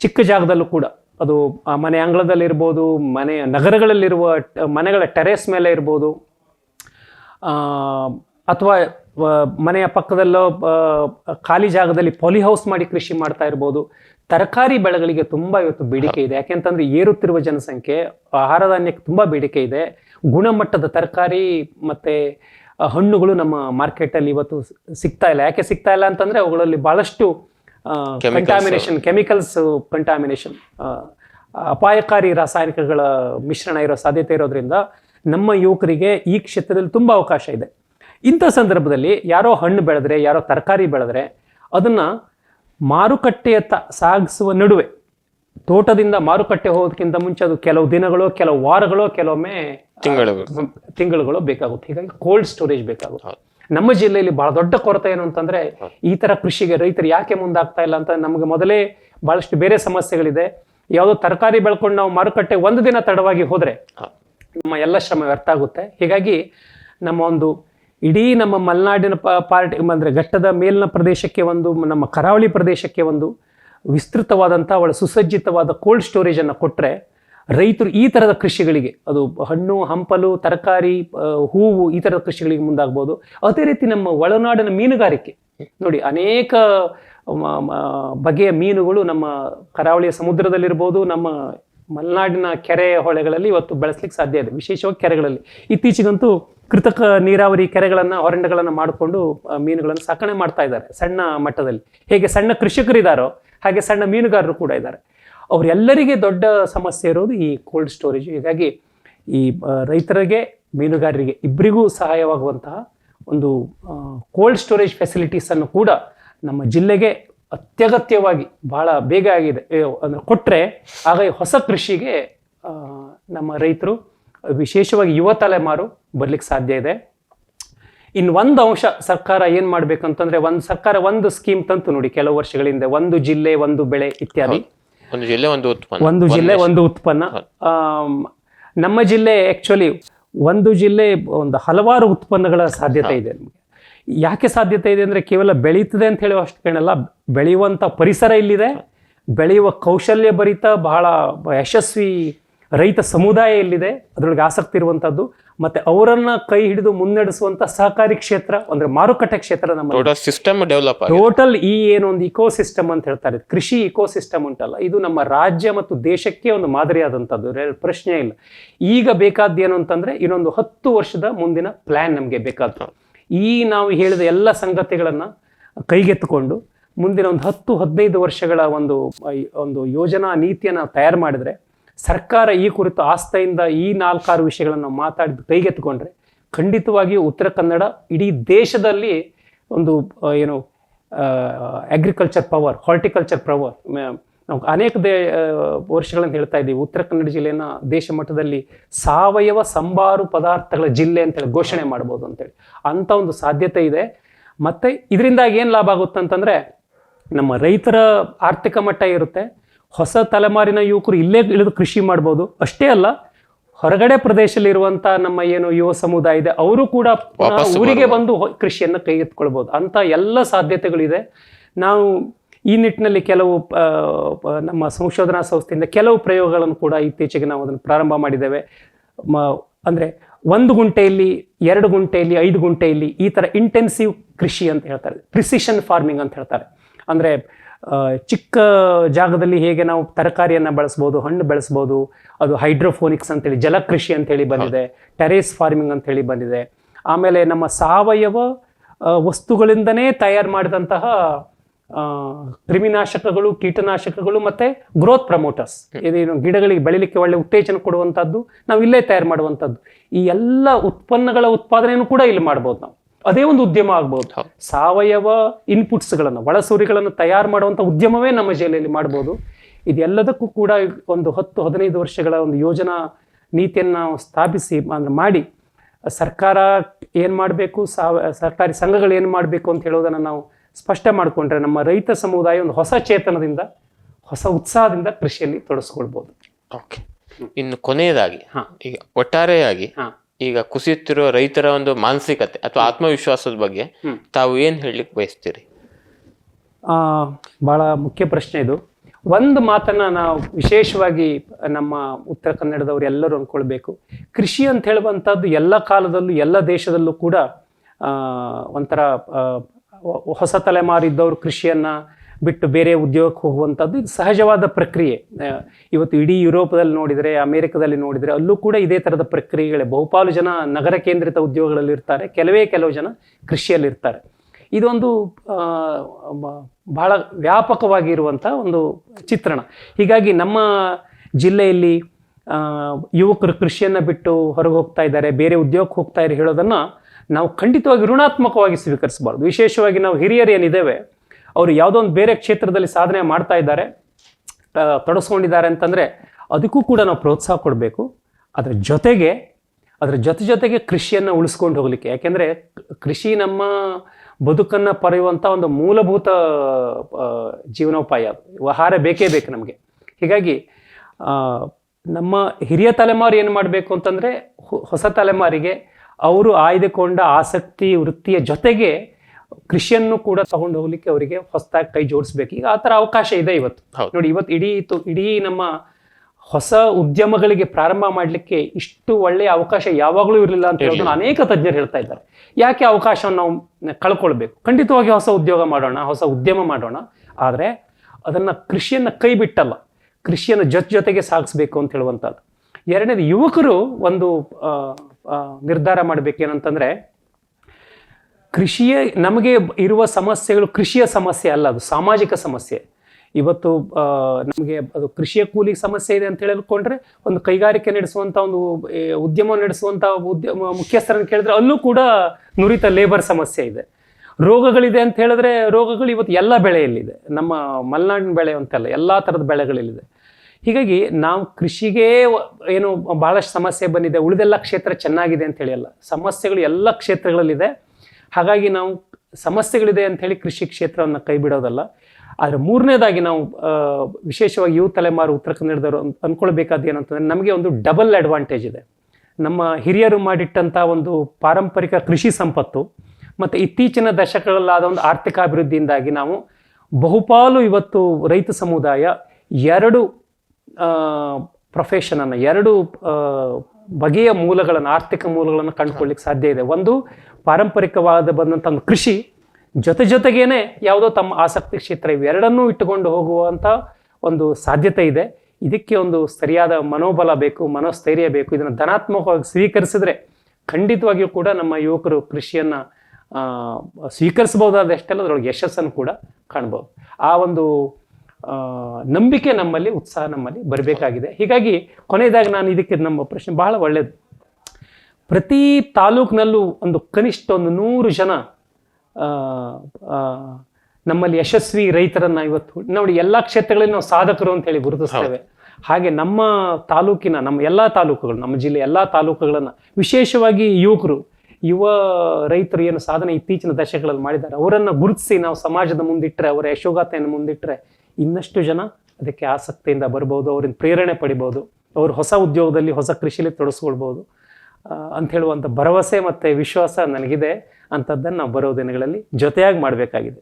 ಚಿಕ್ಕ ಜಾಗದಲ್ಲೂ ಕೂಡ, ಅದು ಮನೆ ಅಂಗಳದಲ್ಲಿರ್ಬೋದು, ಮನೆ ನಗರಗಳಲ್ಲಿರುವ, ಮನೆಗಳ ಟೆರೇಸ್ ಮೇಲೆ ಇರ್ಬೋದು ಅಥವಾ ಮನೆಯ ಪಕ್ಕದಲ್ಲೋ ಖಾಲಿ ಜಾಗದಲ್ಲಿ ಪಾಲಿ ಹೌಸ್ ಮಾಡಿ ಕೃಷಿ ಮಾಡ್ತಾ ಇರ್ಬೋದು. ತರಕಾರಿ ಬೆಳೆಗಳಿಗೆ ತುಂಬ ಇವತ್ತು ಬೇಡಿಕೆ ಇದೆ. ಯಾಕೆಂತಂದ್ರೆ ಏರುತ್ತಿರುವ ಜನಸಂಖ್ಯೆ, ಆಹಾರ ಧಾನ್ಯಕ್ಕೆ ತುಂಬ ಬೇಡಿಕೆ ಇದೆ. ಗುಣಮಟ್ಟದ ತರಕಾರಿ ಮತ್ತೆ ಹಣ್ಣುಗಳು ನಮ್ಮ ಮಾರ್ಕೆಟಲ್ಲಿ ಇವತ್ತು ಸಿಗ್ತಾ ಇಲ್ಲ. ಯಾಕೆ ಸಿಗ್ತಾ ಇಲ್ಲ ಅಂತಂದ್ರೆ ಅವುಗಳಲ್ಲಿ ಬಹಳಷ್ಟು ಕಂಟಾಮಿನೇಷನ್ ಕೆಮಿಕಲ್ಸ್ ಕಂಟಾಮಿನೇಷನ್ ಅಪಾಯಕಾರಿ ರಾಸಾಯನಿಕಗಳ ಮಿಶ್ರಣ ಇರೋ ಸಾಧ್ಯತೆ ಇರೋದ್ರಿಂದ ನಮ್ಮ ಯುವಕರಿಗೆ ಈ ಕ್ಷೇತ್ರದಲ್ಲಿ ತುಂಬ ಅವಕಾಶ ಇದೆ. ಇಂಥ ಸಂದರ್ಭದಲ್ಲಿ ಯಾರೋ ಹಣ್ಣು ಬೆಳೆದ್ರೆ ಯಾರೋ ತರಕಾರಿ ಬೆಳೆದ್ರೆ ಅದನ್ನ ಮಾರುಕಟ್ಟೆಯತ್ತ ಸಾಗಿಸುವ ನಡುವೆ ತೋಟದಿಂದ ಮಾರುಕಟ್ಟೆ ಹೋಗೋದಕ್ಕಿಂತ ಮುಂಚೆ ಅದು ಕೆಲವು ದಿನಗಳು ಕೆಲವು ವಾರಗಳು ಕೆಲವೊಮ್ಮೆ ತಿಂಗಳು ತಿಂಗಳುಗಳು ಬೇಕಾಗುತ್ತೆ. ಹೀಗಾಗಿ ಕೋಲ್ಡ್ ಸ್ಟೋರೇಜ್ ಬೇಕಾಗುತ್ತೆ. ನಮ್ಮ ಜಿಲ್ಲೆಯಲ್ಲಿ ಬಹಳ ದೊಡ್ಡ ಕೊರತೆ ಏನು ಅಂತಂದ್ರೆ ಈ ತರ ಕೃಷಿಗೆ ರೈತರು ಯಾಕೆ ಮುಂದಾಗ್ತಾ ಇಲ್ಲ ಅಂತ ನಮಗೆ ಮೊದಲೇ ಬಹಳಷ್ಟು ಬೇರೆ ಸಮಸ್ಯೆಗಳಿದೆ. ಯಾವುದೋ ತರಕಾರಿ ಬೆಳ್ಕೊಂಡು ನಾವು ಮಾರುಕಟ್ಟೆ ಒಂದು ದಿನ ತಡವಾಗಿ ಹೋದ್ರೆ ನಮ್ಮ ಎಲ್ಲ ಶ್ರಮ ವ್ಯರ್ಥ ಆಗುತ್ತೆ. ಹೀಗಾಗಿ ನಮ್ಮ ಒಂದು ಇಡೀ ನಮ್ಮ ಮಲೆನಾಡಿನ ಪ ಪಾರ್ಟಿ ಅಂದರೆ ಘಟ್ಟದ ಮೇಲಿನ ಪ್ರದೇಶಕ್ಕೆ ಒಂದು ನಮ್ಮ ಕರಾವಳಿ ಪ್ರದೇಶಕ್ಕೆ ಒಂದು ವಿಸ್ತೃತವಾದಂಥ ಒಳ್ಳೆ ಸುಸಜ್ಜಿತವಾದ ಕೋಲ್ಡ್ ಸ್ಟೋರೇಜನ್ನು ಕೊಟ್ಟರೆ ರೈತರು ಈ ಥರದ ಕೃಷಿಗಳಿಗೆ, ಅದು ಹಣ್ಣು, ಹಂಪಲು, ತರಕಾರಿ ಹೂವು ಈ ಥರದ ಕೃಷಿಗಳಿಗೆ ಮುಂದಾಗ್ಬೋದು. ಅದೇ ರೀತಿ ನಮ್ಮ ಒಳನಾಡಿನ ಮೀನುಗಾರಿಕೆ. ನೋಡಿ, ಅನೇಕ ಬಗೆಯ ಮೀನುಗಳು ನಮ್ಮ ಕರಾವಳಿಯ ಸಮುದ್ರದಲ್ಲಿರ್ಬೋದು, ನಮ್ಮ ಮಲೆನಾಡಿನ ಕೆರೆ ಹೊಳೆಗಳಲ್ಲಿ ಇವತ್ತು ಬೆಳೆಸ್ಲಿಕ್ಕೆ ಸಾಧ್ಯ ಇದೆ. ವಿಶೇಷವಾಗಿ ಕೆರೆಗಳಲ್ಲಿ. ಇತ್ತೀಚೆಗಂತೂ ಕೃತಕ ನೀರಾವರಿ ಕೆರೆಗಳನ್ನು, ಹೊರಂಡಗಳನ್ನು ಮಾಡಿಕೊಂಡು ಮೀನುಗಳನ್ನು ಸಾಕಣೆ ಮಾಡ್ತಾ ಇದ್ದಾರೆ, ಸಣ್ಣ ಮಟ್ಟದಲ್ಲಿ. ಹೇಗೆ ಸಣ್ಣ ಕೃಷಿಕರಿದ್ದಾರೋ ಹಾಗೆ ಸಣ್ಣ ಮೀನುಗಾರರು ಕೂಡ ಇದ್ದಾರೆ. ಅವರೆಲ್ಲರಿಗೆ ದೊಡ್ಡ ಸಮಸ್ಯೆ ಇರೋದು ಈ ಕೋಲ್ಡ್ ಸ್ಟೋರೇಜ್ ಹೀಗಾಗಿ ಈ ರೈತರಿಗೆ, ಮೀನುಗಾರರಿಗೆ ಇಬ್ಬರಿಗೂ ಸಹಾಯವಾಗುವಂತಹ ಒಂದು ಕೋಲ್ಡ್ ಸ್ಟೋರೇಜ್ ಫೆಸಿಲಿಟೀಸನ್ನು ಕೂಡ ನಮ್ಮ ಜಿಲ್ಲೆಗೆ ಅತ್ಯಗತ್ಯವಾಗಿ ಬಹಳ ಬೇಗ ಆಗಿದೆ. ಅಂದರೆ ಕೊಟ್ಟರೆ ಆಗ ಹೊಸ ಕೃಷಿಗೆ ನಮ್ಮ ರೈತರು ವಿಶೇಷವಾಗಿ ಯುವ ತಲೆಮಾರು ಬರ್ಲಿಕ್ಕೆ ಸಾಧ್ಯ ಇದೆ. ಇನ್ನು ಒಂದು ಅಂಶ ಸರ್ಕಾರ ಏನ್ ಮಾಡ್ಬೇಕಂತಂದ್ರೆ ಒಂದು ಸರ್ಕಾರ ಒಂದು ಸ್ಕೀಮ್ ತಂತು ನೋಡಿ ಕೆಲವು ವರ್ಷಗಳಿಂದ ಒಂದು ಜಿಲ್ಲೆ ಒಂದು ಬೆಳೆ ಇತ್ಯಾದಿ. ಒಂದು ಜಿಲ್ಲೆ ಒಂದು ಉತ್ಪನ್ನ. ಒಂದು ಜಿಲ್ಲೆ ಒಂದು ಉತ್ಪನ್ನ. ನಮ್ಮ ಜಿಲ್ಲೆ ಆಕ್ಚುಲಿ ಒಂದು ಜಿಲ್ಲೆ ಒಂದು ಹಲವಾರು ಉತ್ಪನ್ನಗಳ ಸಾಧ್ಯತೆ ಇದೆ ನಮಗೆ. ಯಾಕೆ ಸಾಧ್ಯತೆ ಇದೆ ಅಂದ್ರೆ ಕೇವಲ ಬೆಳೀತದೆ ಅಂತ ಹೇಳುವ ಅಷ್ಟು ಕಾಣಲ್ಲ ಬೆಳೆಯುವಂತ ಪರಿಸರ ಇಲ್ಲಿದೆ. ಬೆಳೆಯುವ ಕೌಶಲ್ಯ ಭರಿತ ಬಹಳ ಯಶಸ್ವಿ ರೈತ ಸಮುದಾಯ ಎಲ್ಲಿದೆ ಅದರೊಳಗೆ ಆಸಕ್ತಿ ಇರುವಂತದ್ದು ಮತ್ತೆ ಅವರನ್ನ ಕೈ ಹಿಡಿದು ಮುನ್ನಡೆಸುವಂತ ಸಹಕಾರಿ ಕ್ಷೇತ್ರ ಅಂದ್ರೆ ಮಾರುಕಟ್ಟೆ ಕ್ಷೇತ್ರ ನಮ್ಮ ಸಿಸ್ಟಮ್ ಡೆವಲಪ್ ಟೋಟಲ್ ಈ ಏನು ಒಂದು ಇಕೋ ಸಿಸ್ಟಮ್ ಅಂತ ಹೇಳ್ತಾರೆ ಕೃಷಿ ಇಕೋ ಸಿಸ್ಟಮ್ ಉಂಟಲ್ಲ ಇದು ನಮ್ಮ ರಾಜ್ಯ ಮತ್ತು ದೇಶಕ್ಕೆ ಒಂದು ಮಾದರಿಯಾದಂಥದ್ದು ಪ್ರಶ್ನೆ ಇಲ್ಲ. ಈಗ ಬೇಕಾದ ಏನು ಅಂತಂದ್ರೆ ಇನ್ನೊಂದು ಹತ್ತು ವರ್ಷದ ಮುಂದಿನ ಪ್ಲಾನ್ ನಮಗೆ ಬೇಕಾದ್ದು. ಈ ನಾವು ಹೇಳಿದ ಎಲ್ಲ ಸಂಗತಿಗಳನ್ನ ಕೈಗೆತ್ತಿಕೊಂಡು ಮುಂದಿನ ಒಂದು ಹತ್ತು ಹದಿನೈದು ವರ್ಷಗಳ ಒಂದು ಒಂದು ಯೋಜನಾ ನೀತಿಯನ್ನು ತಯಾರು ಮಾಡಿದ್ರೆ ಸರ್ಕಾರ ಈ ಕುರಿತು ಆಸ್ಥೆಯಿಂದ ಈ ನಾಲ್ಕಾರು ವಿಷಯಗಳನ್ನು ಮಾತಾಡಿ ಕೈಗೆತ್ತಿಕೊಂಡ್ರೆ ಖಂಡಿತವಾಗಿಯೂ ಉತ್ತರ ಕನ್ನಡ ಇಡೀ ದೇಶದಲ್ಲಿ ಒಂದು ಏನು ಅಗ್ರಿಕಲ್ಚರ್ ಪವರ್ ಹಾರ್ಟಿಕಲ್ಚರ್ ಪವರ್ ನಾವು ಅನೇಕ ದೇ ವರ್ಷಗಳನ್ನು ಹೇಳ್ತಾ ಇದ್ದೀವಿ. ಉತ್ತರ ಕನ್ನಡ ಜಿಲ್ಲೆಯನ್ನು ದೇಶ ಮಟ್ಟದಲ್ಲಿ ಸಾವಯವ ಸಂಬಾರು ಪದಾರ್ಥಗಳ ಜಿಲ್ಲೆ ಅಂತೇಳಿ ಘೋಷಣೆ ಮಾಡ್ಬೋದು ಅಂತೇಳಿ ಅಂಥ ಒಂದು ಸಾಧ್ಯತೆ ಇದೆ. ಮತ್ತು ಇದರಿಂದಾಗಿ ಏನು ಲಾಭ ಆಗುತ್ತೆ ಅಂತಂದರೆ ನಮ್ಮ ರೈತರ ಆರ್ಥಿಕ ಮಟ್ಟ ಇರುತ್ತೆ ಹೊಸ ತಲೆಮಾರಿನ ಯುವಕರು ಇಲ್ಲೇ ಇಳಿದು ಕೃಷಿ ಮಾಡ್ಬೋದು. ಅಷ್ಟೇ ಅಲ್ಲ ಹೊರಗಡೆ ಪ್ರದೇಶದಲ್ಲಿ ಇರುವಂತ ನಮ್ಮ ಏನು ಯುವ ಸಮುದಾಯ ಇದೆ ಅವರು ಕೂಡ ಊರಿಗೆ ಬಂದು ಕೃಷಿಯನ್ನು ಕೈಗೆತ್ಕೊಳ್ಬೋದು ಅಂತ ಎಲ್ಲ ಸಾಧ್ಯತೆಗಳಿದೆ. ನಾವು ಈ ನಿಟ್ಟಿನಲ್ಲಿ ಕೆಲವು ನಮ್ಮ ಸಂಶೋಧನಾ ಸಂಸ್ಥೆಯಿಂದ ಕೆಲವು ಪ್ರಯೋಗಗಳನ್ನು ಕೂಡ ಇತ್ತೀಚೆಗೆ ನಾವು ಅದನ್ನು ಪ್ರಾರಂಭ ಮಾಡಿದ್ದೇವೆ. ಮ- ಅಂದ್ರೆ ಒಂದು ಗುಂಟೆಯಲ್ಲಿ ಎರಡು ಗುಂಟೆಯಲ್ಲಿ ಐದು ಗುಂಟೆಯಲ್ಲಿ ಈ ತರ ಇಂಟೆನ್ಸಿವ್ ಕೃಷಿ ಅಂತ ಹೇಳ್ತಾರೆ. ಪ್ರಿಸಿಷನ್ ಫಾರ್ಮಿಂಗ್ ಅಂತ ಹೇಳ್ತಾರೆ. ಅಂದ್ರೆ ಚಿಕ್ಕ ಜಾಗದಲ್ಲಿ ಹೇಗೆ ನಾವು ತರಕಾರಿಯನ್ನು ಬೆಳೆಸ್ಬೋದು, ಹಣ್ಣು ಬೆಳೆಸ್ಬೋದು, ಅದು ಹೈಡ್ರೋಫೋನಿಕ್ಸ್ ಅಂತೇಳಿ, ಜಲಕೃಷಿ ಅಂತೇಳಿ ಬಂದಿದೆ, ಟೆರೇಸ್ ಫಾರ್ಮಿಂಗ್ ಅಂತೇಳಿ ಬಂದಿದೆ. ಆಮೇಲೆ ನಮ್ಮ ಸಾವಯವ ವಸ್ತುಗಳಿಂದನೇ ತಯಾರು ಮಾಡಿದಂತಹ ಕ್ರಿಮಿನಾಶಕಗಳು, ಕೀಟನಾಶಕಗಳು ಮತ್ತೆ ಗ್ರೋತ್ ಪ್ರಮೋಟರ್ಸ್ ಇದೇನು ಗಿಡಗಳಿಗೆ ಬೆಳಿಲಿಕ್ಕೆ ಒಳ್ಳೆ ಉತ್ತೇಜನ ಕೊಡುವಂಥದ್ದು ನಾವು ಇಲ್ಲೇ ತಯಾರು ಮಾಡುವಂಥದ್ದು ಈ ಎಲ್ಲ ಉತ್ಪನ್ನಗಳ ಉತ್ಪಾದನೆಯನ್ನು ಕೂಡ ಇಲ್ಲಿ ಮಾಡ್ಬೋದು ನಾವು. ಅದೇ ಒಂದು ಉದ್ಯಮ ಆಗ್ಬಹುದು ಹೌದು. ಸಾವಯವ ಇನ್ಪುಟ್ಸ್ಗಳನ್ನು ಒಳಸೂರಿಗಳನ್ನು ತಯಾರು ಮಾಡುವಂಥ ಉದ್ಯಮವೇ ನಮ್ಮ ಜಿಲ್ಲೆಯಲ್ಲಿ ಮಾಡ್ಬೋದು ಇದೆಲ್ಲದಕ್ಕೂ ಕೂಡ ಒಂದು ಹತ್ತು ಹದಿನೈದು ವರ್ಷಗಳ ಒಂದು ಯೋಜನಾ ನೀತಿಯನ್ನು ನಾವು ಸ್ಥಾಪಿಸಿ ಅಂದ್ರೆ ಮಾಡಿ ಸರ್ಕಾರ ಏನು ಮಾಡಬೇಕು ಸಾವ ಸರ್ಕಾರಿ ಸಂಘಗಳು ಏನು ಮಾಡಬೇಕು ಅಂತ ಹೇಳೋದನ್ನು ನಾವು ಸ್ಪಷ್ಟ ಮಾಡಿಕೊಂಡ್ರೆ ನಮ್ಮ ರೈತ ಸಮುದಾಯ ಒಂದು ಹೊಸ ಚೇತನದಿಂದ ಹೊಸ ಉತ್ಸಾಹದಿಂದ ಕೃಷಿಯಲ್ಲಿ ತೊಡಗಿಸ್ಕೊಳ್ಬೋದು ಓಕೆ ಇನ್ನು ಕೊನೆಯದಾಗಿ ಹಾ. ಈಗ ಒಟ್ಟಾರೆಯಾಗಿ. ಈಗ ಕುಸಿಯುತ್ತಿರುವ ರೈತರ ಒಂದು ಮಾನಸಿಕತೆ ಅಥವಾ ಆತ್ಮವಿಶ್ವಾಸದ ಬಗ್ಗೆ ತಾವು ಏನು ಹೇಳಲಿಕ್ಕೆ ಬಯಸ್ತೀರಿ? ಆ, ಬಹಳ ಮುಖ್ಯ ಪ್ರಶ್ನೆ ಇದು. ಒಂದು ಮಾತನ್ನ ನಾವು ವಿಶೇಷವಾಗಿ ನಮ್ಮ ಉತ್ತರ ಕನ್ನಡದವರು ಎಲ್ಲರೂ ಅಂದ್ಕೊಳ್ಬೇಕು ಕೃಷಿ ಅಂತ ಹೇಳುವಂಥದ್ದು ಎಲ್ಲ ಕಾಲದಲ್ಲೂ ಎಲ್ಲ ದೇಶದಲ್ಲೂ ಕೂಡ ಆ, ಒಂಥರ ಹೊಸ ತಲೆಮಾರಿದ್ದವರು ಕೃಷಿಯನ್ನ ಬಿಟ್ಟು ಬೇರೆ ಉದ್ಯೋಗಕ್ಕೆ ಹೋಗುವಂಥದ್ದು ಇದು ಸಹಜವಾದ ಪ್ರಕ್ರಿಯೆ. ಇವತ್ತು ಇಡೀ ಯುರೋಪದಲ್ಲಿ ನೋಡಿದರೆ, ಅಮೇರಿಕದಲ್ಲಿ ನೋಡಿದರೆ ಅಲ್ಲೂ ಕೂಡ ಇದೇ ಥರದ ಪ್ರಕ್ರಿಯೆಗಳೇ. ಬಹುಪಾಲು ಜನ ನಗರ ಕೇಂದ್ರಿತ ಉದ್ಯೋಗಗಳಲ್ಲಿರ್ತಾರೆ ಕೆಲವೇ ಕೆಲವು ಜನ ಕೃಷಿಯಲ್ಲಿರ್ತಾರೆ ಇದೊಂದು ಬಹಳ ವ್ಯಾಪಕವಾಗಿರುವಂಥ ಒಂದು ಚಿತ್ರಣ. ಹೀಗಾಗಿ ನಮ್ಮ ಜಿಲ್ಲೆಯಲ್ಲಿ ಯುವಕರು ಕೃಷಿಯನ್ನು ಬಿಟ್ಟು ಹೊರಗೆ ಹೋಗ್ತಾ ಇದ್ದಾರೆ, ಬೇರೆ ಉದ್ಯೋಗಕ್ಕೆ ಹೋಗ್ತಾ ಇದ್ದಾರೆ ಹೇಳೋದನ್ನು ನಾವು ಖಂಡಿತವಾಗಿ ಋಣಾತ್ಮಕವಾಗಿ ಸ್ವೀಕರಿಸಬಾರ್ದು. ವಿಶೇಷವಾಗಿ ನಾವು ಹಿರಿಯರು ಏನಿದ್ದೇವೆ ಅವರು ಯಾವುದೋ ಒಂದು ಬೇರೆ ಕ್ಷೇತ್ರದಲ್ಲಿ ಸಾಧನೆ ಮಾಡ್ತಾ ಇದ್ದಾರೆ ತೊಡಸ್ಕೊಂಡಿದ್ದಾರೆ ಅಂತಂದರೆ ಅದಕ್ಕೂ ಕೂಡ ನಾವು ಪ್ರೋತ್ಸಾಹ ಕೊಡಬೇಕು. ಅದರ ಜೊತೆಗೆ, ಅದರ ಜೊತೆ ಜೊತೆಗೆ ಕೃಷಿಯನ್ನು ಉಳಿಸ್ಕೊಂಡು ಹೋಗಲಿಕ್ಕೆ. ಯಾಕೆಂದರೆ ಕೃಷಿ ನಮ್ಮ ಬದುಕನ್ನು ಪಡೆಯುವಂಥ ಒಂದು ಮೂಲಭೂತ ಜೀವನೋಪಾಯ. ಅದು ಬೇಕೇ ಬೇಕು ನಮಗೆ. ಹೀಗಾಗಿ ನಮ್ಮ ಹಿರಿಯ ತಲೆಮಾರು ಏನು ಮಾಡಬೇಕು ಅಂತಂದರೆ ಹೊಸ ತಲೆಮಾರಿಗೆ ಅವರು ಆಯ್ದುಕೊಂಡ ಆಸಕ್ತಿ, ವೃತ್ತಿಯ ಜೊತೆಗೆ ಕೃಷಿಯನ್ನು ಕೂಡ ತಗೊಂಡು ಹೋಗ್ಲಿಕ್ಕೆ ಅವರಿಗೆ ಹೊಸದಾಗಿ ಕೈ ಜೋಡಿಸ್ಬೇಕು. ಈಗ ಆ ಥರ ಅವಕಾಶ ಇದೆ ಇವತ್ತು. ನೋಡಿ ಇವತ್ತು ಇಡೀ ಇಡೀ ನಮ್ಮ ಹೊಸ ಉದ್ಯಮಗಳಿಗೆ ಪ್ರಾರಂಭ ಮಾಡಲಿಕ್ಕೆ ಇಷ್ಟು ಒಳ್ಳೆಯ ಅವಕಾಶ ಯಾವಾಗಲೂ ಇರಲಿಲ್ಲ ಅಂತ ಹೇಳೋದನ್ನ ಅನೇಕ ತಜ್ಞರು ಹೇಳ್ತಾ ಇದ್ದಾರೆ. ಯಾಕೆ ಅವಕಾಶವನ್ನು ನಾವು ಕಳ್ಕೊಳ್ಬೇಕು? ಖಂಡಿತವಾಗಿ ಹೊಸ ಉದ್ಯೋಗ ಮಾಡೋಣ ಹೊಸ ಉದ್ಯಮ ಮಾಡೋಣ. ಆದರೆ ಅದನ್ನು ಕೃಷಿಯನ್ನು ಕೈ ಬಿಟ್ಟಲ್ಲ. ಕೃಷಿಯನ್ನು ಜೊತೆ ಜೊತೆಗೆ ಸಾಗಿಸ್ಬೇಕು ಅಂತ ಹೇಳುವಂಥದ್ದು. ಎರಡನೇದು ಯುವಕರು ಒಂದು ನಿರ್ಧಾರ ಮಾಡಬೇಕೇನಂತಂದ್ರೆ ಕೃಷಿಯೇ ನಮಗೆ ಇರುವ ಸಮಸ್ಯೆಗಳು ಕೃಷಿಯ ಸಮಸ್ಯೆ ಅಲ್ಲ, ಅದು ಸಾಮಾಜಿಕ ಸಮಸ್ಯೆ. ಇವತ್ತು ನಮಗೆ ಅದು ಕೃಷಿಯ ಕೂಲಿ ಸಮಸ್ಯೆ ಇದೆ ಅಂತ ಹೇಳಿಕೊಂಡ್ರೆ ಒಂದು ಕೈಗಾರಿಕೆ ನಡೆಸುವಂಥ ಒಂದು ಉದ್ಯಮ ನಡೆಸುವಂಥ ಉದ್ಯಮ, ಮುಖ್ಯಸ್ಥರನ್ನು ಕೇಳಿದ್ರೆ ಅಲ್ಲೂ ಕೂಡ ನುರಿತ ಲೇಬರ್ ಸಮಸ್ಯೆ ಇದೆ. ರೋಗಗಳಿದೆ ಅಂತ ಹೇಳಿದ್ರೆ ರೋಗಗಳು ಇವತ್ತು ಎಲ್ಲ ಬೆಳೆಯಲ್ಲಿದೆ. ನಮ್ಮ ಮಲೆನಾಡಿನ ಬೆಳೆ ಅಂತಲ್ಲ, ಎಲ್ಲ ಥರದ ಬೆಳೆಗಳಲ್ಲಿದೆ. ಹೀಗಾಗಿ ನಾವು ಕೃಷಿಗೆ ಏನು, ಬಹಳಷ್ಟು ಸಮಸ್ಯೆ ಬಂದಿದೆ, ಉಳಿದೆಲ್ಲ ಕ್ಷೇತ್ರ ಚೆನ್ನಾಗಿದೆ ಅಂತ ಹೇಳಿ ಸಮಸ್ಯೆಗಳು ಎಲ್ಲ ಕ್ಷೇತ್ರಗಳಲ್ಲಿದೆ. ಹಾಗಾಗಿ ನಾವು ಸಮಸ್ಯೆಗಳಿದೆ ಅಂತ ಹೇಳಿ ಕೃಷಿ ಕ್ಷೇತ್ರವನ್ನು ಕೈ ಬಿಡೋದಲ್ಲ. ಆದರೆ ಮೂರನೇದಾಗಿ ನಾವು ವಿಶೇಷವಾಗಿ ಯುವ ತಲೆಮಾರು ಉತ್ತರ ಕನ್ನಡದವರು ಅಂದ್ಕೊಳ್ಬೇಕಾದ ಏನಂತಂದರೆ ನಮಗೆ ಒಂದು ಡಬಲ್ ಅಡ್ವಾಂಟೇಜ್ ಇದೆ. ನಮ್ಮ ಹಿರಿಯರು ಮಾಡಿಟ್ಟಂಥ ಒಂದು ಪಾರಂಪರಿಕ ಕೃಷಿ ಸಂಪತ್ತು ಮತ್ತು ಇತ್ತೀಚಿನ ದಶಕಗಳಲ್ಲಾದ ಒಂದು ಆರ್ಥಿಕ ಅಭಿವೃದ್ಧಿಯಿಂದಾಗಿ ನಾವು ಬಹುಪಾಲು ಇವತ್ತು ರೈತ ಸಮುದಾಯ ಎರಡು ಪ್ರೊಫೆಷನನ್ನು ಎರಡು ಬಗೆಯ ಮೂಲಗಳನ್ನು, ಆರ್ಥಿಕ ಮೂಲಗಳನ್ನು ಕಂಡುಕೊಳ್ಳಿಕ್ಕೆ ಸಾಧ್ಯ ಇದೆ. ಒಂದು ಪಾರಂಪರಿಕವಾದ ಬಂದಂಥ ಒಂದು ಕೃಷಿ, ಜೊತೆ ಜೊತೆಗೇನೆ ಯಾವುದೋ ತಮ್ಮ ಆಸಕ್ತಿ ಕ್ಷೇತ್ರ ಇವೆರಡನ್ನೂ ಇಟ್ಟುಕೊಂಡು ಹೋಗುವಂಥ ಒಂದು ಸಾಧ್ಯತೆ ಇದೆ. ಇದಕ್ಕೆ ಒಂದು ಸರಿಯಾದ ಮನೋಬಲ ಬೇಕು, ಮನೋಸ್ಥೈರ್ಯ ಬೇಕು. ಇದನ್ನು ಧನಾತ್ಮಕವಾಗಿ ಸ್ವೀಕರಿಸಿದ್ರೆ ಖಂಡಿತವಾಗಿಯೂ ಕೂಡ ನಮ್ಮ ಯುವಕರು ಕೃಷಿಯನ್ನು ಸ್ವೀಕರಿಸಬಹುದಾದಷ್ಟೆಲ್ಲ ಅದರೊಳಗೆ ಯಶಸ್ಸನ್ನು ಕೂಡ ಕಾಣ್ಬೋದು. ಆ ಒಂದು ನಂಬಿಕೆ ನಮ್ಮಲ್ಲಿ, ಉತ್ಸಾಹ ನಮ್ಮಲ್ಲಿ ಬರಬೇಕಾಗಿದೆ. ಹೀಗಾಗಿ ಕೊನೆಯದಾಗಿ ನಾನು ಇದಕ್ಕೆ ನಮ್ಮ ಪ್ರಶ್ನೆ ಬಹಳ ಒಳ್ಳೆಯದು ಪ್ರತಿ ತಾಲೂಕಿನಲ್ಲೂ ಒಂದು ಕನಿಷ್ಠ ಒಂದು ನೂರು ಜನ ನಮ್ಮಲ್ಲಿ ಯಶಸ್ವಿ ರೈತರನ್ನ ಇವತ್ತು ನೋಡಿ ಎಲ್ಲ ಕ್ಷೇತ್ರಗಳಲ್ಲಿ ನಾವು ಸಾಧಕರು ಅಂತ ಹೇಳಿ ಗುರುತಿಸ್ತೇವೆ. ಹಾಗೆ ನಮ್ಮ ತಾಲೂಕಿನ ನಮ್ಮ ಎಲ್ಲ ತಾಲೂಕುಗಳು ನಮ್ಮ ಜಿಲ್ಲೆ ಎಲ್ಲ ತಾಲೂಕುಗಳನ್ನು ವಿಶೇಷವಾಗಿ ಯುವಕರು ಯುವ ರೈತರು ಏನು ಸಾಧನೆ ಇತ್ತೀಚಿನ ದಶಕಗಳಲ್ಲಿ ಮಾಡಿದ್ದಾರೆ ಅವರನ್ನು ಗುರುತಿಸಿ ನಾವು ಸಮಾಜದ ಮುಂದಿಟ್ಟರೆ ಅವರ ಯಶೋಗಾಥೆಯನ್ನು ಮುಂದಿಟ್ಟರೆ ಇನ್ನಷ್ಟು ಜನ ಅದಕ್ಕೆ ಆಸಕ್ತಿಯಿಂದ ಬರ್ಬೋದು ಅವರಿಂದ ಪ್ರೇರಣೆ ಪಡಿಬೋದು ಅವರು ಹೊಸ ಉದ್ಯೋಗದಲ್ಲಿ ಹೊಸ ಕೃಷಿಯಲ್ಲಿ ತೊಡಸ್ಕೊಳ್ಬೋದು. ಅಂತ ಹೇಳುವಂತ ಭರವಸೆ ಮತ್ತು ವಿಶ್ವಾಸ ನನಗಿದೆ ಅಂಥದ್ದನ್ನು ನಾವು ಬರೋ ದಿನಗಳಲ್ಲಿ ಜೊತೆಯಾಗಿ ಮಾಡಬೇಕಾಗಿದೆ.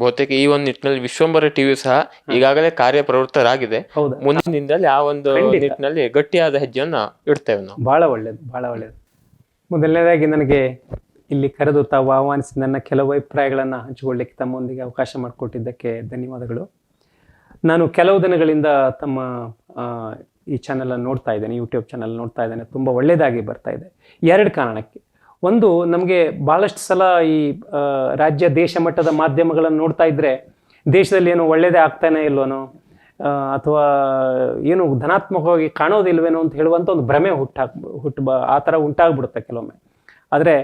ಬಹುತೇಕ ಈ ಒಂದು ನಿಟ್ಟಿನಲ್ಲಿ ವಿಶ್ವಂಬರ ಟಿವಿ ಸಹ ಈಗಾಗಲೇ ಕಾರ್ಯಪ್ರವೃತ್ತರಾಗಿದೆ. ಮುಂದಿನಿಂದಲೇ ಮುಂದಿನ ದಿನದಲ್ಲಿ ಆ ಒಂದು. ನಿಟ್ಟಿನಲ್ಲಿ ಗಟ್ಟಿಯಾದ ಹೆಜ್ಜೆಯನ್ನು ಇಡ್ತೇವೆ ನಾವು. ಬಹಳ ಒಳ್ಳೇದು ಬಹಳ ಒಳ್ಳೇದು. ಮೊದಲನೇದಾಗಿ ನನಗೆ ಇಲ್ಲಿ ಕರೆದು ತಾವು ಆಹ್ವಾನಿಸಿ ನನ್ನ ಕೆಲವು ಅಭಿಪ್ರಾಯಗಳನ್ನು ಹಂಚಿಕೊಳ್ಳಿಕ್ಕೆ ತಮ್ಮೊಂದಿಗೆ ಅವಕಾಶ ಮಾಡಿಕೊಟ್ಟಿದ್ದಕ್ಕೆ ಧನ್ಯವಾದಗಳು. ನಾನು ಕೆಲವು ದಿನಗಳಿಂದ ತಮ್ಮ ಈ ಚಾನಲನ್ನು ನೋಡ್ತಾ ಇದ್ದೇನೆ ಯೂಟ್ಯೂಬ್ ಚಾನಲ್ ನೋಡ್ತಾ ಇದ್ದೇನೆ, ತುಂಬ ಒಳ್ಳೆಯದಾಗಿ ಬರ್ತಾ ಇದೆ. ಎರಡು ಕಾರಣಕ್ಕೆ. ಒಂದು, ನಮಗೆ ಭಾಳಷ್ಟು ಸಲ ಈ ರಾಜ್ಯ ದೇಶ ಮಟ್ಟದ ಮಾಧ್ಯಮಗಳನ್ನು ನೋಡ್ತಾ ಇದ್ದರೆ ದೇಶದಲ್ಲಿ ಏನೋ ಒಳ್ಳೆಯದೇ ಆಗ್ತಾನೆ ಇಲ್ವನೋ ಅಥವಾ ಏನು ಧನಾತ್ಮಕವಾಗಿ ಕಾಣೋದಿಲ್ವೇನೋ ಅಂತ ಹೇಳುವಂಥ ಒಂದು ಭ್ರಮೆ ಹುಟ್ಟಾಕ್ ಹುಟ್ಟು ಆ ಥರ ಉಂಟಾಗ್ಬಿಡುತ್ತೆ ಕೆಲವೊಮ್ಮೆ. ಆದರೆ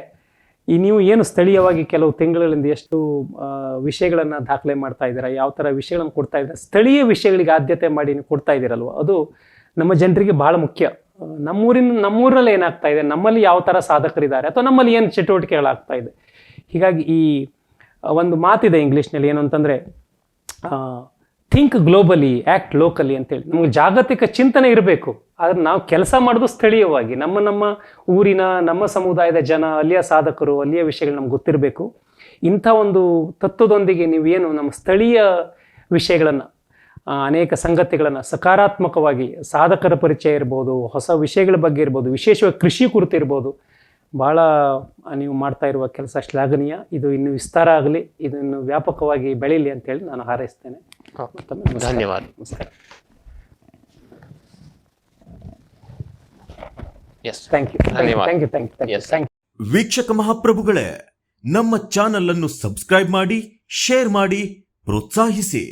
ಈ ನೀವು ಏನು ಸ್ಥಳೀಯವಾಗಿ ಕೆಲವು ತಿಂಗಳಿಂದ ಎಷ್ಟು ವಿಷಯಗಳನ್ನು ದಾಖಲೆ ಮಾಡ್ತಾ ಇದ್ದೀರಾ, ಯಾವ ಥರ ವಿಷಯಗಳನ್ನು ಕೊಡ್ತಾ ಇದ್ದೀರಾ, ಸ್ಥಳೀಯ ವಿಷಯಗಳಿಗೆ ಆದ್ಯತೆ ಮಾಡಿ ನೀವು ಕೊಡ್ತಾ ಇದ್ದೀರಲ್ವ, ಅದು ನಮ್ಮ ಜನರಿಗೆ ಬಹಳ ಮುಖ್ಯ. ನಮ್ಮೂರಿನ, ನಮ್ಮೂರಲ್ಲಿ ಏನಾಗ್ತಾ ಇದೆ? ನಮ್ಮಲ್ಲಿ ಯಾವ ಥರ ಸಾಧಕರಿದ್ದಾರೆ? ಅಥವಾ ನಮ್ಮಲ್ಲಿ ಏನು ಚಟುವಟಿಕೆಗಳಾಗ್ತಾ ಇದೆ? ಹೀಗಾಗಿ ಈ, ಒಂದು ಮಾತಿದೆ ಇಂಗ್ಲೀಷ್ನಲ್ಲಿ ಏನು ಅಂತಂದರೆ ಥಿಂಕ್ ಗ್ಲೋಬಲಿ ಆ್ಯಕ್ಟ್ ಲೋಕಲಿ ಅಂತೇಳಿ. ನಮಗೆ ಜಾಗತಿಕ ಚಿಂತನೆ ಇರಬೇಕು. ಆದರೆ ನಾವು ಕೆಲಸ ಮಾಡೋದು ಸ್ಥಳೀಯವಾಗಿ. ನಮ್ಮ ನಮ್ಮ ಊರಿನ, ನಮ್ಮ ಸಮುದಾಯದ ಜನ, ಅಲ್ಲಿಯ ಸಾಧಕರು, ಅಲ್ಲಿಯ ವಿಷಯಗಳು ನಮ್ಗೆ ಗೊತ್ತಿರಬೇಕು. ಇಂಥ ಒಂದು ತತ್ವದೊಂದಿಗೆ ನೀವೇನು ನಮ್ಮ ಸ್ಥಳೀಯ ವಿಷಯಗಳನ್ನು ಅನೇಕ ಸಂಗತಿಗಳನ್ನು ಸಕಾರಾತ್ಮಕವಾಗಿ ಸಾಧಕರ ಪರಿಚಯ ಇರ್ಬೋದು ಹೊಸ ವಿಷಯಗಳ ಬಗ್ಗೆ ಇರ್ಬೋದು ವಿಶೇಷವಾಗಿ ಕೃಷಿ ಕುರಿತು ಇರ್ಬೋದು ಭಾಳ ನೀವು ಮಾಡ್ತಾ ಇರುವ ಕೆಲಸ ಶ್ಲಾಘನೀಯ ಇದು ಇನ್ನು ವಿಸ್ತಾರ ಆಗಲಿ ಇದನ್ನು ಇನ್ನು ವ್ಯಾಪಕವಾಗಿ ಬೆಳೀಲಿ ಅಂತೇಳಿ ನಾನು ಹಾರೈಸ್ತೇನೆ. ಧನ್ಯವಾದ. ನಮಸ್ಕಾರ. ಎಸ್ ಥ್ಯಾಂಕ್ ಯು ಧನ್ಯವಾದ. Thank you thank you thank you ವೀಕ್ಷಕ ಮಹಾಪ್ರಭುಗಳೇ ನಮ್ಮ ಚಾನಲ್ ಅನ್ನು ಸಬ್ಸ್ಕ್ರೈಬ್ ಮಾಡಿ ಶೇರ್ ಮಾಡಿ ಪ್ರೋತ್ಸಾಹಿಸಿ.